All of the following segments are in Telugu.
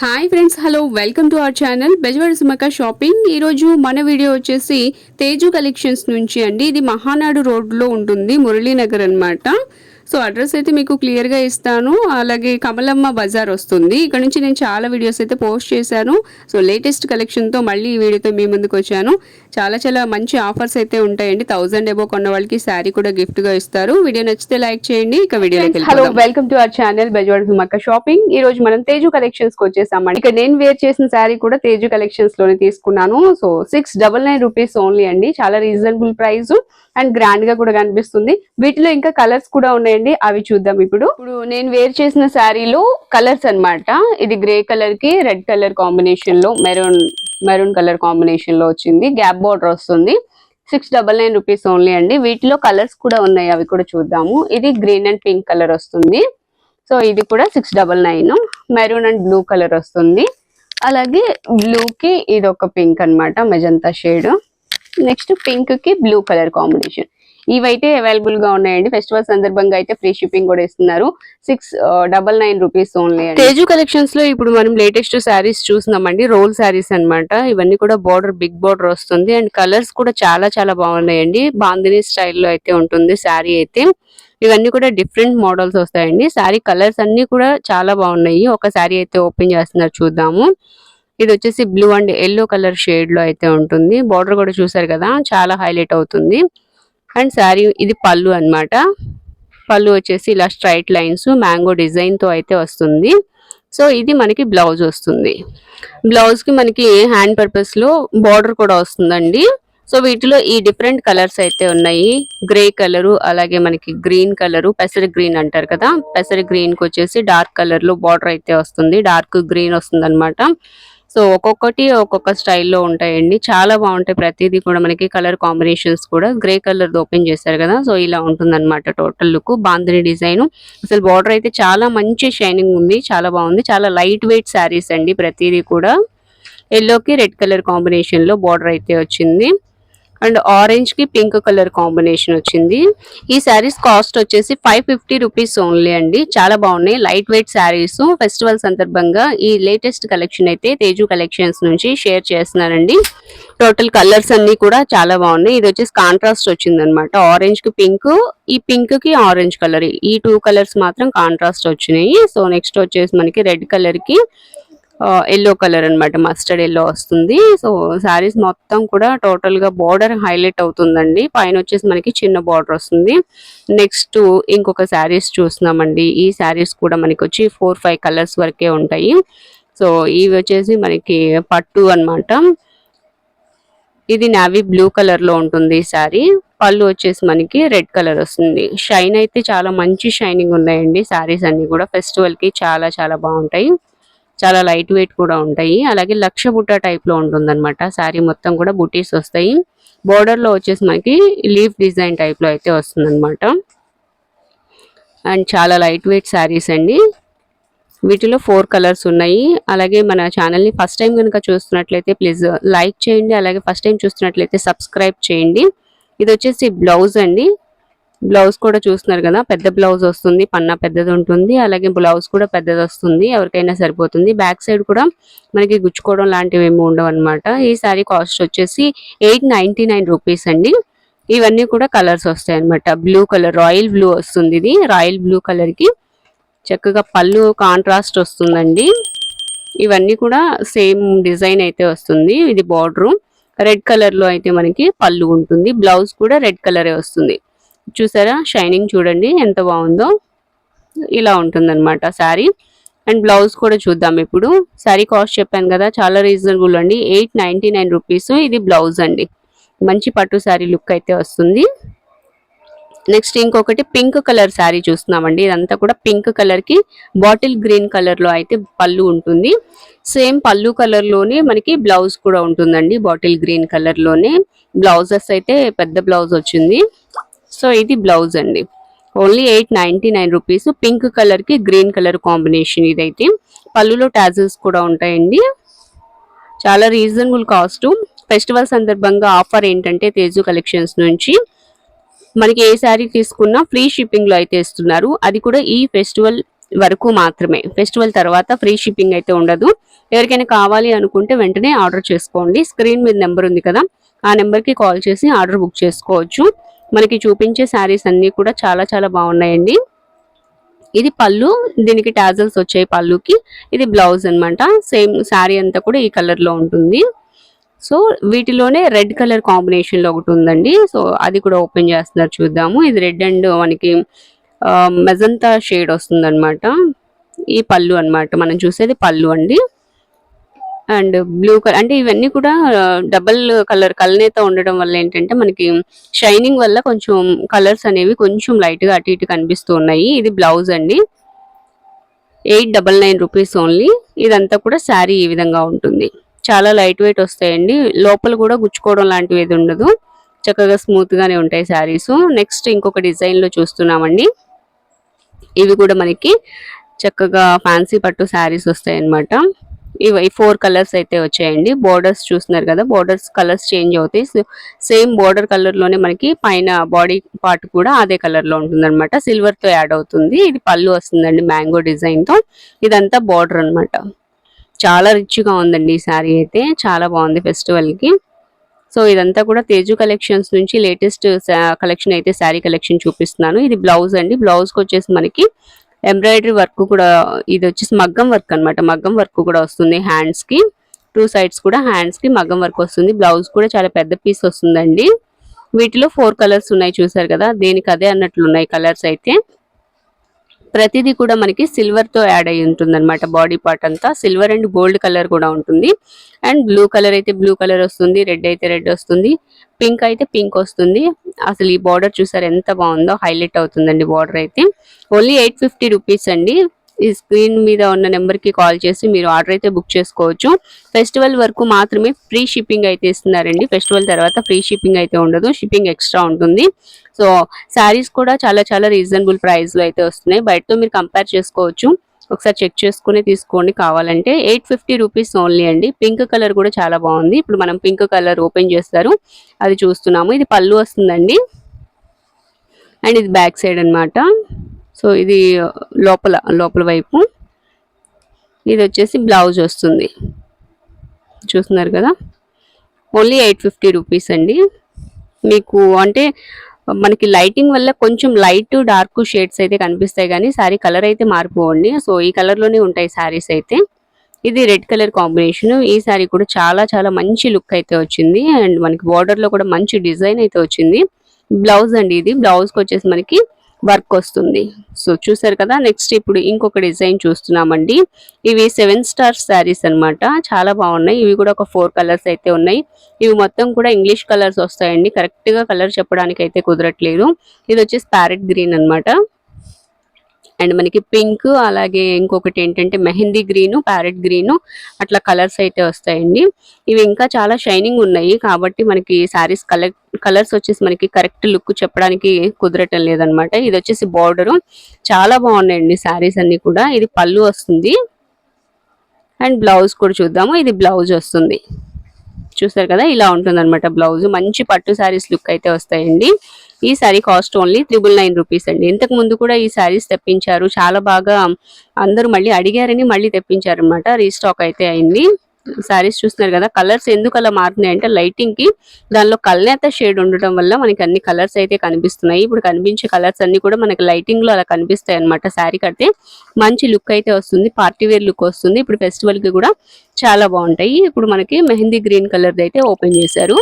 Hi friends hello welcome to our channel Bezawada Sumaka shopping ఈరోజు మన వీడియో వచ్చేసి తేజు కలెక్షన్స్ నుంచి అండి. ఇది మహానాడు రోడ్లో ఉంటుంది మురళీనగర్ అన్నమాట. సో అడ్రస్ అయితే మీకు క్లియర్గా ఇస్తాను. అలాగే కమలమ్మ బజార్ వస్తుంది. ఇక్కడ నుంచి నేను చాలా వీడియోస్ అయితే పోస్ట్ చేశాను. సో లేటెస్ట్ కలెక్షన్తో మళ్ళీ ఈ వీడియోతో మీ ముందుకు వచ్చాను. చాలా చాలా మంచి ఆఫర్స్ అయితే ఉంటాయండి. థౌసండ్ ఎబో కొన్న వాళ్ళకి శారీ కూడా గిఫ్ట్గా ఇస్తారు. వీడియో నచ్చితే లైక్ చేయండి. ఇక వీడియోలోకి hello welcome to our channel Bezawada Sumakka shopping ఈ రోజు మనం తేజు కలెక్షన్స్కి వచ్చేసామండి. ఇక్కడ నేను వేర్ చేసిన శారీ కూడా తేజు కలెక్షన్స్లోనే తీసుకున్నాను. So six double nine rupees only అండి. చాలా రీజనబుల్ ప్రైస్ అండ్ గ్రాండ్గా కూడా కనిపిస్తుంది. వీటిలో ఇంకా కలర్స్ కూడా ఉన్నాయండి అవి చూద్దాం ఇప్పుడు. ఇప్పుడు నేను వేర్ చేసిన శారీలో కలర్స్ అన్నమాట. ఇది గ్రే కలర్కి రెడ్ కలర్ కాంబినేషన్లో మెరూన్ మెరూన్ కలర్ కాంబినేషన్లో వచ్చింది. గ్యాప్ బార్డర్ వస్తుంది. Six double nine rupees only అండి. వీటిలో కలర్స్ కూడా ఉన్నాయి అవి కూడా చూద్దాము. ఇది గ్రీన్ అండ్ పింక్ కలర్ వస్తుంది. సో ఇది కూడా six double nine. Maroon and blue colour వస్తుంది. అలాగే బ్లూ కి ఇది ఒక పింక్ అన్నమాట మెజంతా షేడ్. నెక్స్ట్ పింక్కి బ్లూ కలర్ కాంబినేషన్. ఇవైతే అవైలబుల్గా ఉన్నాయండి. ఫెస్టివల్ సందర్భంగా అయితే ఫ్రీ షిప్పింగ్ కూడా ఇస్తున్నారు. Six double nine rupees only Teju కలెక్షన్స్లో ఇప్పుడు మనం లేటెస్ట్ శారీస్ చూస్తున్నామండి. రోల్ శారీస్ అన్నమాట. ఇవన్నీ కూడా బార్డర్ బిగ్ బార్డర్ వస్తుంది. అండ్ కలర్స్ కూడా చాలా చాలా బాగున్నాయండి. బాందిని స్టైల్లో అయితే ఉంటుంది శారీ అయితే. ఇవన్నీ కూడా డిఫరెంట్ మోడల్స్ వస్తాయండి. శారీ కలర్స్ అన్ని కూడా చాలా బాగున్నాయి. ఒక శారీ అయితే ఓపెన్ చేస్తున్నారు చూద్దాము. ఇది వచ్చేసి బ్లూ అండ్ ఎల్లో కలర్ షేడ్లో అయితే ఉంటుంది. బార్డర్ కూడా చూసారు కదా? చాలా హైలైట్ అవుతుంది. అండ్ శారీ ఇది పళ్ళు అన్నమాట. పళ్ళు వచ్చేసి ఇలా స్ట్రైట్ లైన్స్ మ్యాంగో డిజైన్తో అయితే వస్తుంది. సో ఇది మనకి బ్లౌజ్ వస్తుంది. బ్లౌజ్కి మనకి హ్యాండ్ పర్పస్లో బార్డర్ కూడా వస్తుందండి. సో వీటిలో ఈ డిఫరెంట్ కలర్స్ అయితే ఉన్నాయి. గ్రే కలరు అలాగే మనకి గ్రీన్ కలరు పెసరి గ్రీన్ అంటారు కదా. పెసరి గ్రీన్కి వచ్చేసి డార్క్ కలర్లో బార్డర్ అయితే వస్తుంది. డార్క్ గ్రీన్ వస్తుంది సో ఒక్కొక్కటి ఒక్కొక్క స్టైల్లో ఉంటాయండి. చాలా బాగుంటాయి. ప్రతిదీ కూడా మనకి కలర్ కాంబినేషన్స్ కూడా గ్రే కలర్ ఓపెన్ చేశారు కదా. సో ఇలా ఉంటుందన్నమాట టోటల్ లుక్. బాంధిని డిజైన్. అసలు బార్డర్ అయితే చాలా మంచి షైనింగ్ ఉంది. చాలా బాగుంది. చాలా లైట్ వెయిట్ శారీస్ అండి ప్రతిదీ కూడా. ఎల్లోకి రెడ్ కలర్ కాంబినేషన్లో బార్డర్ అయితే వచ్చింది. అండ్ ఆరెంజ్కి పింక్ కలర్ కాంబినేషన్ వచ్చింది. ఈ శారీస్ కాస్ట్ వచ్చేసి ఫైవ్ ఫిఫ్టీ రూపీస్ ఓన్లీ అండి. చాలా బాగున్నాయి. లైట్ వెయిట్ శారీస్ ఫెస్టివల్ సందర్భంగా ఈ లేటెస్ట్ కలెక్షన్ అయితే తేజు కలెక్షన్స్ నుంచి షేర్ చేస్తున్నానండి టోటల్ కలర్స్ అన్ని కూడా చాలా బాగున్నాయి. ఇది వచ్చేసి కాంట్రాస్ట్ వచ్చింది అనమాట ఆరెంజ్కి పింక్ ఈ పింక్కి ఆరెంజ్ కలర్ ఈ టూ కలర్స్ మాత్రం కాంట్రాస్ట్ వచ్చినాయి. సో నెక్స్ట్ వచ్చేసి మనకి రెడ్ కలర్కి ఎల్లో కలర్ అన్నమాట మస్టర్డ్ ఎల్లో వస్తుంది. సో శారీస్ మొత్తం కూడా టోటల్గా బార్డర్ హైలైట్ అవుతుందండి. పైన వచ్చేసి మనకి చిన్న బార్డర్ వస్తుంది. నెక్స్ట్ ఇంకొక శారీస్ చూస్తున్నామండి. ఈ శారీస్ కూడా మనకి వచ్చి ఫోర్ ఫైవ్ కలర్స్ వరకే ఉంటాయి. సో ఇవి వచ్చేసి మనకి పట్టు అన్నమాట. ఇది నావీ బ్లూ కలర్లో ఉంటుంది ఈ శారీ పళ్ళు వచ్చేసి మనకి రెడ్ కలర్ వస్తుంది. షైన్ అయితే చాలా మంచి షైనింగ్ ఉన్నాయండి. శారీస్ అన్ని కూడా ఫెస్టివల్కి చాలా చాలా బాగుంటాయి. చాలా లైట్ వెయిట్ కూడా ఉంటాయి. అలాగే లక్ష బుట్ట టైప్లో ఉంటుందన్నమాట. ఉంటుంది అనమాట శారీ మొత్తం కూడా బుటీస్ వస్తాయి. బోర్డర్లో వచ్చేసి మనకి లీఫ్ డిజైన్ టైప్లో అయితే వస్తుంది అనమాట అండ్ చాలా లైట్ వెయిట్ శారీస్ అండి. వీటిలో ఫోర్ కలర్స్ ఉన్నాయి. అలాగే మన ఛానల్ని ఫస్ట్ టైం కనుక చూస్తున్నట్లయితే ప్లీజ్ లైక్ చేయండి. అలాగే ఫస్ట్ టైం చూస్తున్నట్లయితే సబ్స్క్రైబ్ చేయండి. ఇది వచ్చేసి బ్లౌజ్ అండి. బ్లౌజ్ కూడా చూస్తున్నారు కదా పెద్ద బ్లౌజ్ వస్తుంది పన్నా పెద్దది ఉంటుంది అలాగే బ్లౌజ్ కూడా పెద్దది వస్తుంది ఎవరికైనా సరిపోతుంది. బ్యాక్ సైడ్ కూడా మనకి గుచ్చుకోవడం లాంటివి ఏమి ఉండవు అనమాట ఈ సారీ కాస్ట్ వచ్చేసి ఎయిట్ నైంటీ నైన్ రూపీస్ అండి. ఇవన్నీ కూడా కలర్స్ వస్తాయి అనమాట బ్లూ కలర్ రాయల్ బ్లూ వస్తుంది ఇది రాయల్ బ్లూ కలర్కి. చక్కగా పళ్ళు కాంట్రాస్ట్ వస్తుందండి. ఇవన్నీ కూడా సేమ్ డిజైన్ అయితే వస్తుంది ఇది బార్డరు. రెడ్ కలర్లో అయితే మనకి పళ్ళు ఉంటుంది బ్లౌజ్ కూడా రెడ్ కలరే వస్తుంది. చూసారా? షైనింగ్ చూడండి ఎంత బాగుందో. ఇలా ఉంటుంది అనమాట శారీ. అండ్ బ్లౌజ్ కూడా చూద్దాం ఇప్పుడు. శారీ కాస్ట్ చెప్పాను కదా చాలా రీజనబుల్ అండి. ఎయిట్ నైన్టీ నైన్ రూపీస్ ఇది బ్లౌజ్ అండి. మంచి పట్టు శారీ లుక్ అయితే వస్తుంది. నెక్స్ట్ ఇంకొకటి పింక్ కలర్ శారీ చూస్తున్నామండి. ఇదంతా కూడా పింక్ కలర్కి బాటిల్ గ్రీన్ కలర్లో అయితే పళ్ళు ఉంటుంది. సేమ్ పళ్ళు కలర్లోనే మనకి బ్లౌజ్ కూడా ఉంటుందండి బాటిల్ గ్రీన్ కలర్లోనే. బ్లౌజెస్ అయితే పెద్ద బ్లౌజ్ వచ్చింది. సో ఇది బ్లౌజ్ అండి. Only eight ninety nine rupees. Pink కలర్కి గ్రీన్ కలర్ కాంబినేషన్ ఇదైతే. పళ్ళులో ట్యాజెస్ కూడా ఉంటాయండి. చాలా రీజనబుల్ కాస్ట్. ఫెస్టివల్ సందర్భంగా ఆఫర్ ఏంటంటే తేజు కలెక్షన్స్ నుంచి. మనకి ఏ శారీ తీసుకున్నా ఫ్రీ షిప్పింగ్లో అయితే ఇస్తున్నారు. అది కూడా ఈ ఫెస్టివల్ వరకు మాత్రమే. ఫెస్టివల్ తర్వాత ఫ్రీ షిప్పింగ్ అయితే ఉండదు. ఎవరికైనా కావాలి అనుకుంటే వెంటనే ఆర్డర్ చేసుకోండి. స్క్రీన్ మీద నెంబర్ ఉంది కదా. ఆ నెంబర్కి కాల్ చేసి ఆర్డర్ బుక్ చేసుకోవచ్చు. మనకి చూపించే శారీస్ అన్నీ కూడా చాలా చాలా బాగున్నాయండి. ఇది పళ్ళు దీనికి టాజల్స్ వచ్చాయి పళ్ళుకి. ఇది బ్లౌజ్ అనమాట సేమ్ శారీ అంతా కూడా ఈ కలర్లో ఉంటుంది. సో వీటిలోనే రెడ్ కలర్ కాంబినేషన్లో ఒకటి ఉందండి. సో అది కూడా ఓపెన్ చేస్తున్నారు చూద్దాము. ఇది రెడ్ అండ్ మనకి మెజంతా షేడ్ వస్తుంది ఈ పళ్ళు అన్నమాట. మనం చూసేది పళ్ళు అండి. అండ్ బ్లూ కలర్ అంటే ఇవన్నీ కూడా డబల్ కలర్ కలనేత ఉండడం వల్ల ఏంటంటే మనకి షైనింగ్ వల్ల కొంచెం కలర్స్ అనేవి కొంచెం లైట్గా అటు ఇటు కనిపిస్తూ ఉన్నాయి. ఇది బ్లౌజ్ అండి. Eight double nine rupees only. ఇదంతా కూడా శారీ ఈ విధంగా ఉంటుంది. చాలా లైట్ వెయిట్ వస్తాయండి. లోపల కూడా గుచ్చుకోవడం లాంటివి ఏది ఉండదు. చక్కగా స్మూత్ గానే ఉంటాయి శారీస్. నెక్స్ట్ ఇంకొక డిజైన్లో చూస్తున్నామండి. ఇవి కూడా మనకి చక్కగా ఫ్యాన్సీ పట్టు శారీస్ వస్తాయి అన్నమాట ఇవి ఫోర్ కలర్స్ అయితే వచ్చాయండి. బోర్డర్స్ చూస్తున్నారు కదా బోర్డర్స్ కలర్స్ చేంజ్ అవుతాయి. సేమ్ బోర్డర్ కలర్లోనే మనకి పైన బాడీ పార్ట్ కూడా అదే కలర్లో ఉంటుంది అనమాట సిల్వర్తో యాడ్ అవుతుంది. ఇది పళ్ళు వస్తుందండి మ్యాంగో డిజైన్తో. ఇదంతా బార్డర్ అన్నమాట. చాలా రిచ్గా ఉందండి ఈ శారీ అయితే. చాలా బాగుంది ఫెస్టివల్కి. సో ఇదంతా కూడా తేజు కలెక్షన్స్ నుంచి లేటెస్ట్ కలెక్షన్ uh, అయితే శారీ కలెక్షన్ చూపిస్తున్నాను. ఇది బ్లౌజ్ అండి. బ్లౌజ్కి వచ్చేసి మనకి ఎంబ్రాయిడరీ వర్క్ కూడా ఇది వచ్చేసి మగ్గం వర్క్ అన్నమాట. మగ్గం వర్క్ కూడా వస్తుంది హ్యాండ్స్కి. టూ సైడ్స్ కూడా హ్యాండ్స్కి మగ్గం వర్క్ వస్తుంది. బ్లౌజ్ కూడా చాలా పెద్ద పీస్ వస్తుందండి. వీటిలో ఫోర్ కలర్స్ ఉన్నాయి చూసారు కదా? దేనికి అదే అన్నట్లు ఉన్నాయి కలర్స్ అయితే. ప్రతిదీ కూడా మనకి సిల్వర్తో యాడ్ అయి ఉంటుందన్నమాట. బాడీ పార్ట్ అంతా సిల్వర్ అండ్ గోల్డ్ కలర్ కూడా ఉంటుంది. అండ్ బ్లూ కలర్ అయితే బ్లూ కలర్ వస్తుంది. రెడ్ అయితే రెడ్ వస్తుంది. పింక్ అయితే పింక్ వస్తుంది. అసలు ఈ బార్డర్ చూసారు ఎంత బాగుందో హైలైట్ అవుతుందండి బార్డర్ అయితే. ఓన్లీ ఎయిట్ ఫిఫ్టీ రూపీస్ అండి. ఈ స్క్రీన్ మీద ఉన్న నెంబర్కి కాల్ చేసి మీరు ఆర్డర్ అయితే బుక్ చేసుకోవచ్చు. ఫెస్టివల్ వరకు మాత్రమే ఫ్రీ షిప్పింగ్ అయితే ఇస్తున్నారండి. ఫెస్టివల్ తర్వాత ఫ్రీ షిప్పింగ్ అయితే ఉండదు. షిప్పింగ్ ఎక్స్ట్రా ఉంటుంది. సో శారీస్ కూడా చాలా చాలా రీజనబుల్ ప్రైస్లో అయితే వస్తున్నాయి. బయటతో మీరు కంపేర్ చేసుకోవచ్చు. ఒకసారి చెక్ చేసుకుని తీసుకోండి. కావాలంటే ఎయిట్ ఫిఫ్టీ రూపీస్ ఓన్లీ అండి. పింక్ కలర్ కూడా చాలా బాగుంది. ఇప్పుడు మనం పింక్ కలర్ ఓపెన్ చేస్తారు. అది చూస్తున్నాము. ఇది పళ్ళు వస్తుందండి. అండ్ ఇది బ్యాక్ సైడ్ అనమాట సో ఇది లోపల లోపల వైపు. ఇది వచ్చేసి బ్లౌజ్ వస్తుంది. చూస్తున్నారు కదా? ఓన్లీ ఎయిట్ ఫిఫ్టీ రూపీస్ అండి. మీకు అంటే మనకి లైటింగ్ వల్ల కొంచెం లైట్ డార్క్ షేడ్స్ అయితే కనిపిస్తాయి కానీ సారీ కలర్ అయితే మారిపోవండి. సో ఈ కలర్లోనే ఉంటాయి సారీస్ అయితే. ఇది రెడ్ కలర్ కాంబినేషన్ ఈ సారీ కూడా చాలా చాలా మంచి లుక్ అయితే వచ్చింది. అండ్ మనకి బార్డర్లో కూడా మంచి డిజైన్ అయితే వచ్చింది. బ్లౌజ్ అండి ఇది. బ్లౌజ్కి వచ్చేసి మనకి వర్క్ వస్తుంది. సో చూసారు కదా నెక్స్ట్ ఇప్పుడు ఇంకొక డిజైన్ చూస్తున్నామండి. ఇవి సెవెన్ స్టార్ శారీస్ అన్నమాట. చాలా బాగున్నాయి. ఇవి కూడా ఒక ఫోర్ కలర్స్ అయితే ఉన్నాయి. ఇవి మొత్తం కూడా ఇంగ్లీష్ కలర్స్ వస్తాయండి. కరెక్ట్గా కలర్ చెప్పడానికి అయితే కుదరట్లేదు. ఇది వచ్చేసి ప్యారెట్ గ్రీన్ అన్నమాట. అండ్ మనకి పింక్ అలాగే ఇంకొకటి ఏంటంటే మెహందీ గ్రీన్ ప్యారెట్ గ్రీన్ అట్లా కలర్స్ అయితే వస్తాయండి. ఇవి ఇంకా చాలా షైనింగ్ ఉన్నాయి కాబట్టి మనకి శారీస్ కలర్ కలర్స్ వచ్చేసి మనకి కరెక్ట్ లుక్ చెప్పడానికి కుదరటం లేదనమాట. ఇది వచ్చేసి బార్డరు. చాలా బాగున్నాయండి శారీస్ అన్ని కూడా. ఇది పళ్ళు వస్తుంది. అండ్ బ్లౌజ్ కూడా చూద్దాము. ఇది బ్లౌజ్ వస్తుంది. చూస్తారు కదా? ఇలా ఉంటుంది అనమాట బ్లౌజ్. మంచి పట్టు శారీస్ లుక్ అయితే వస్తాయండి. ఈ sari cost only triple nine rupees అండి. ఇంతకు ముందు కూడా ఈ శారీస్ తెప్పించారు. చాలా బాగా అందరూ మళ్ళీ అడిగారని మళ్ళీ తెప్పించారు అనమాట రీస్టాక్ అయితే అయింది. శారీస్ చూస్తున్నారు కదా కలర్స్ ఎందుకు అలా మారుతున్నాయి అంటే లైటింగ్కి దానిలో కల్నేత షేడ్ ఉండటం వల్ల మనకి అన్ని కలర్స్ అయితే కనిపిస్తున్నాయి. ఇప్పుడు కనిపించే కలర్స్ అన్ని కూడా మనకి లైటింగ్లో అలా కనిపిస్తాయి అనమాట శారీ కడితే. మంచి లుక్ అయితే వస్తుంది పార్టీ వేర్ లుక్ వస్తుంది. ఇప్పుడు ఫెస్టివల్కి కూడా చాలా బాగుంటాయి. ఇప్పుడు మనకి మెహందీ గ్రీన్ కలర్ అయితే ఓపెన్ చేశారు.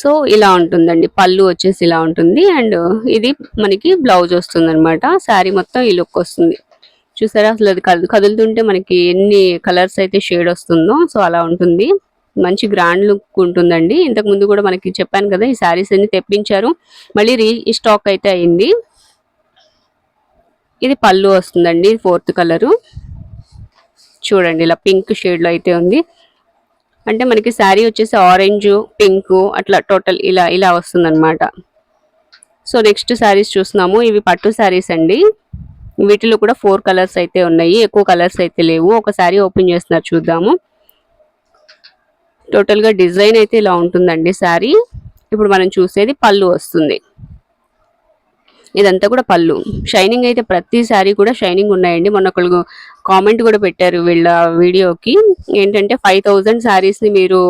సో ఇలా ఉంటుందండి. పళ్ళు వచ్చేసి ఇలా ఉంటుంది. అండ్ ఇది మనకి బ్లౌజ్ వస్తుంది అనమాట శారీ మొత్తం ఈ లుక్ వస్తుంది. చూసారా? అసలు అది కదు కదులుతుంటే మనకి ఎన్ని కలర్స్ అయితే షేడ్ వస్తుందో సో అలా ఉంటుంది. మంచి గ్రాండ్ లుక్ ఉంటుందండి. ఇంతకు ముందు కూడా మనకి చెప్పాను కదా ఈ శారీస్ అన్ని తెప్పించారు. మళ్ళీ రీ స్టాక్ అయితే అయింది. ఇది పళ్ళు వస్తుందండి ఫోర్త్ కలరు. చూడండి ఇలా పింక్ షేడ్లో అయితే ఉంది. అంటే మనకి శారీ వచ్చేసి ఆరెంజ్ పింక్ అట్లా టోటల్ ఇలా ఇలా వస్తుంది అనమాట సో నెక్స్ట్ శారీస్ చూస్తున్నాము. ఇవి పట్టు శారీస్ అండి. వీటిలో కూడా ఫోర్ కలర్స్ అయితే ఉన్నాయి. ఎక్కువ కలర్స్ అయితే లేవు. ఒక శారీ ఓపెన్ చేస్తున్నారు చూద్దాము. టోటల్గా డిజైన్ అయితే ఇలా ఉంటుందండి శారీ. ఇప్పుడు మనం చూసేది పళ్ళు వస్తుంది. ఇదంతా కూడా పళ్ళు. షైనింగ్ అయితే ప్రతి సారీ కూడా షైనింగ్ ఉన్నాయండి. మొన్న ఒకళ్ళు కామెంట్ కూడా పెట్టారు వీళ్ళ వీడియోకి. ఏంటంటే ఫైవ్ థౌజండ్ శారీస్ని మీరు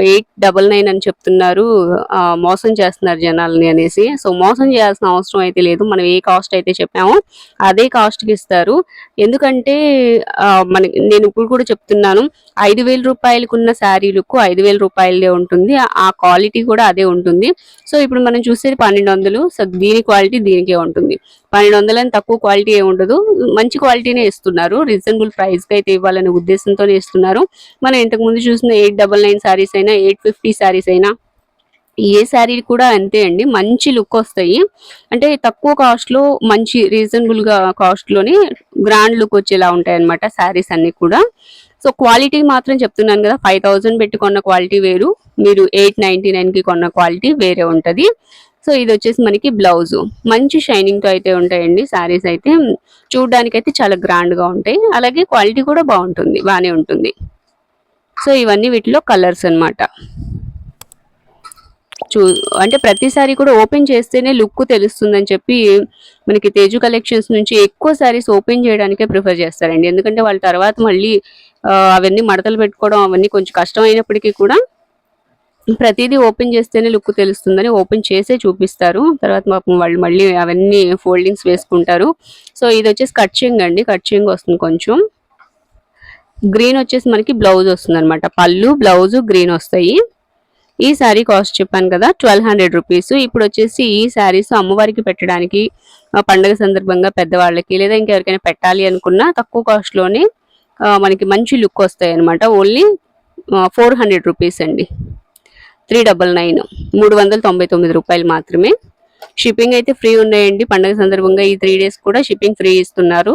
ఎయిట్ డబల్ నైన్ అని చెప్తున్నారు. మోసం చేస్తున్నారు జనాలని అనేసి. సో మోసం చేయాల్సిన అవసరం అయితే లేదు. మనం ఏ కాస్ట్ అయితే చెప్పామో అదే కాస్ట్కి ఇస్తారు. ఎందుకంటే మన నేను ఇప్పుడు కూడా చెప్తున్నాను. ఐదు వేల రూపాయలకు ఉన్న శారీలకు ఐదు వేల రూపాయలదే ఉంటుంది. ఆ- క్వాలిటీ కూడా అదే ఉంటుంది. సో ఇప్పుడు మనం చూసేది పన్నెండు వందలు. సో దీని క్వాలిటీ దీనికే ఉంటుంది. పన్నెండు వందలని తక్కువ క్వాలిటీ ఏ ఉండదు. మంచి క్వాలిటీనే ఇస్తున్నారు. రీజనబుల్ ప్రైస్కి అయితే ఇవ్వాలనే ఉద్దేశంతోనే ఇస్తున్నారు. మనం ఇంతకు ముందు చూసిన ఎయిట్ డబల్ నైన్ శారీస్ అయినా ఎయిట్ ఫిఫ్టీ శారీస్ అయినా ఏ శారీ కూడా అంతే అండి. మంచి లుక్ వస్తాయి. అంటే తక్కువ కాస్ట్లో మంచి రీజనబుల్గా కాస్ట్లోనే గ్రాండ్ లుక్ వచ్చేలా ఉంటాయి అనమాట శారీస్ అన్ని కూడా. సో క్వాలిటీ మాత్రం చెప్తున్నాను కదా ఫైవ్ థౌజండ్ పెట్టి కొన్న క్వాలిటీ వేరు. మీరు ఎయిట్ నైన్టీ నైన్కి కొన్న క్వాలిటీ వేరే ఉంటుంది. సో ఇది వచ్చేసి మనకి బ్లౌజు. మంచి షైనింగ్తో అయితే ఉంటాయండి శారీస్ అయితే. చూడడానికి అయితే చాలా గ్రాండ్గా ఉంటాయి. అలాగే క్వాలిటీ కూడా బాగుంటుంది బాగానే ఉంటుంది. సో ఇవన్నీ వీటిలో కలర్స్ అన్నమాట. చూ అంటే ప్రతిసారి కూడా ఓపెన్ చేస్తేనే లుక్ తెలుస్తుందని చెప్పి మనకి తేజు కలెక్షన్స్ నుంచి ఎక్కువ సారీస్ ఓపెన్ చేయడానికే ప్రిఫర్ చేస్తారండి. ఎందుకంటే వాళ్ళ తర్వాత మళ్ళీ అవన్నీ మడతలు పెట్టుకోవడం అవన్నీ కొంచెం కష్టం అయినప్పటికీ కూడా ప్రతిదీ ఓపెన్ చేస్తేనే లుక్ తెలుస్తుందని ఓపెన్ చేసే చూపిస్తారు. తర్వాత పాపం వాళ్ళు మళ్ళీ అవన్నీ ఫోల్డింగ్స్ వేసుకుంటారు. సో ఇది వచ్చేసి కట్చింగ్ అండి కట్చింగ్ వస్తుంది కొంచెం. గ్రీన్ వచ్చేసి మనకి బ్లౌజ్ వస్తుంది అనమాట పళ్ళు బ్లౌజ్ గ్రీన్ వస్తాయి. ఈ శారీ కాస్ట్ చెప్పాను కదా ట్వెల్వ్ హండ్రెడ్ రూపీస్ ఇప్పుడు వచ్చేసి ఈ శారీస్ అమ్మవారికి పెట్టడానికి పండగ సందర్భంగా పెద్దవాళ్ళకి లేదా ఇంకెవరికైనా పెట్టాలి అనుకున్నా తక్కువ కాస్ట్లోనే మనకి మంచి లుక్ వస్తాయి అనమాట ఓన్లీ ఫోర్ హండ్రెడ్ రూపీస్ అండి. త్రీ డబల్ నైన్ మూడు వందల తొంభై తొమ్మిది రూపాయలు మాత్రమే. షిప్పింగ్ అయితే ఫ్రీ ఉన్నాయండి. పండగ సందర్భంగా ఈ త్రీ డేస్ కూడా షిప్పింగ్ ఫ్రీ ఇస్తున్నారు.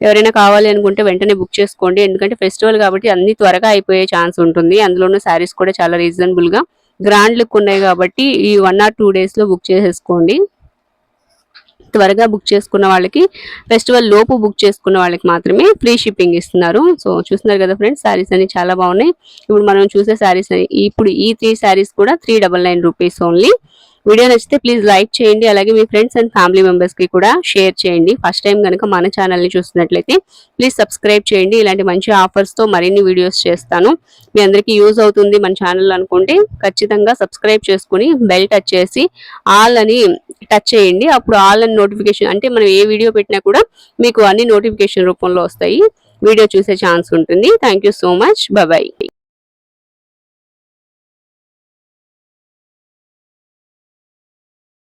ఎవరైనా కావాలి అనుకుంటే వెంటనే బుక్ చేసుకోండి. ఎందుకంటే ఫెస్టివల్ కాబట్టి అన్ని త్వరగా అయిపోయే ఛాన్స్ ఉంటుంది. అందులోనూ శారీస్ కూడా చాలా రీజనబుల్గా గ్రాండ్ లుక్ ఉన్నాయి కాబట్టి ఈ వన్ ఆర్ టూ డేస్లో బుక్ చేసేసుకోండి. త్వరగా బుక్ చేసుకున్న వాళ్ళకి ఫెస్టివల్ లోపు బుక్ చేసుకున్న వాళ్ళకి మాత్రమే ఫ్రీ షిప్పింగ్ ఇస్తున్నారు. సో చూస్తున్నారు కదా ఫ్రెండ్స్ శారీస్ అన్ని చాలా బాగున్నాయి. ఇప్పుడు మనం చూసే శారీస్ ఇప్పుడు ఈ త్రీ శారీస్ కూడా three double nine rupees only video నచ్చితే ప్లీజ్ లైక్ చేయండి అలాగే మీ ఫ్రెండ్స్ అండ్ ఫ్యామిలీ మెంబర్స్కి కూడా షేర్ చేయండి. ఫస్ట్ టైం కనుక మన ఛానల్ని చూస్తున్నట్లయితే ప్లీజ్ సబ్స్క్రైబ్ చేయండి. ఇలాంటి మంచి ఆఫర్స్తో మరిన్ని వీడియోస్ చేస్తాను. మీ అందరికీ యూజ్ అవుతుంది మన ఛానల్ అనుకుంటే ఖచ్చితంగా సబ్స్క్రైబ్ చేసుకుని బెల్ టచ్ చేసి ఆల్ అని టచ్ చేయండి. అప్పుడు ఆల్ అని నోటిఫికేషన్ అంటే మనం ఏ వీడియో పెట్టినా కూడా మీకు అన్ని నోటిఫికేషన్ రూపంలో వస్తాయి. వీడియో చూసే ఛాన్స్ ఉంటుంది. Thank you so much bye